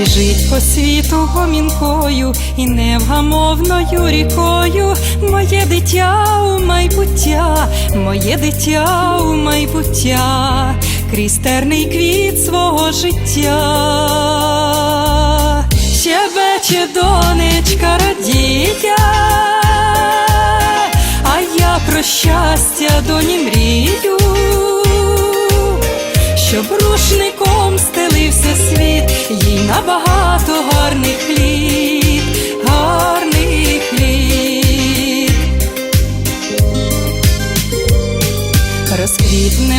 Біжить по світу гомінкою і невгамовною рікою, моє дитя у майбуття, моє дитя у майбуття, крізь терний квіт свого життя. Щебече донечка радія, а я про щастя доні мрію,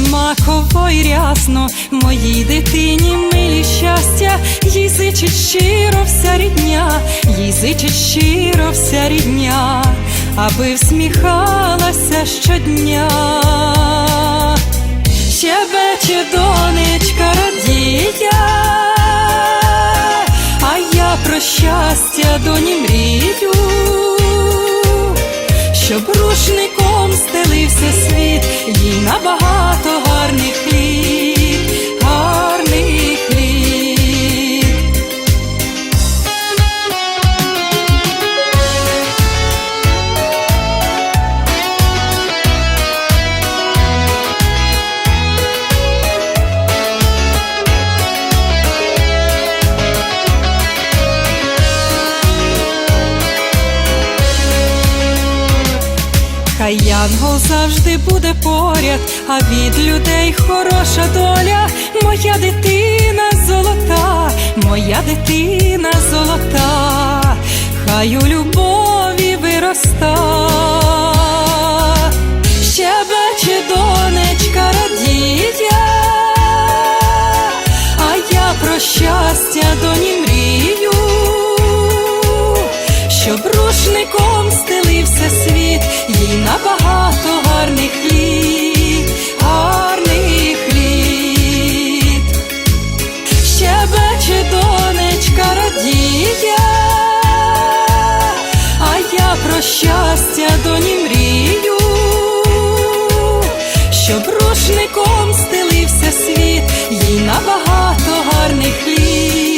маково й рясно, моїй дитині милі щастя, їй щиро вся рідня, їй щиро вся рідня, аби всміхалася щодня. Щебече донечка радія, а я про щастя доні мрію щоб рушником стелився світ, їй набагато гарних Хай янгол завжди буде поряд, а від людей хороша доля, моя дитина золота, моя дитина золота, хай у любові соняшником стелився світ, їй набагато гарних літ.